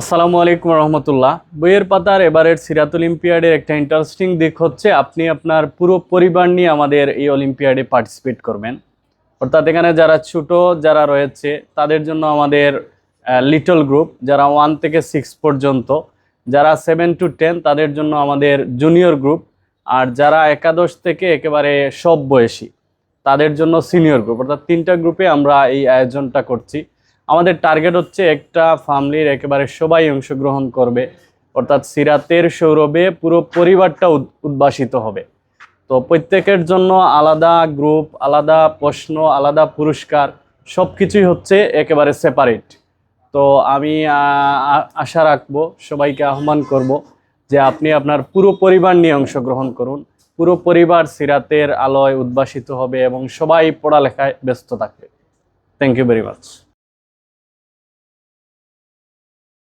আসসালামু আলাইকুম রহমতুল্লাহ। বইয়ের পাতার এবারের সিরাত অলিম্পিয়াডের একটা ইন্টারেস্টিং দিক হচ্ছে, আপনি আপনার পুরো পরিবার নিয়ে আমাদের এই অলিম্পিয়াডে পার্টিসিপেট করবেন। অর্থাৎ এখানে যারা ছোট, যারা রয়েছে, তাদের জন্য আমাদের লিটল গ্রুপ যারা ওয়ান থেকে সিক্স পর্যন্ত, যারা সেভেন টু টেন তাদের জন্য আমাদের জুনিয়র গ্রুপ আর যারা একাদশ থেকে একেবারে সব বয়সী, তাদের জন্য সিনিয়র গ্রুপ অর্থাৎ তিনটা গ্রুপে আমরা এই আয়োজনটা করছি। আমাদের টার্গেট হচ্ছে একটা ফ্যামিলির একেবারে সবাই অংশগ্রহণ করবে। অর্থাৎ সিরাতের সৌরভে পুরো পরিবারটা উদ- উদ্ভাসিত হবে। তো প্রত্যেকের জন্য আলাদা গ্রুপ আলাদা প্রশ্ন, আলাদা পুরস্কার সব কিছুই হচ্ছে একেবারে সেপারেট তো আমি আশা রাখব, সবাইকে আহ্বান করব যে আপনি আপনার পুরো পরিবার নিয়ে অংশগ্রহণ করুন। পুরো পরিবার সিরাতের আলোয় উদ্ভাসিত হবে এবং সবাই পড়ালেখায় ব্যস্ত থাকবে। Thank you very much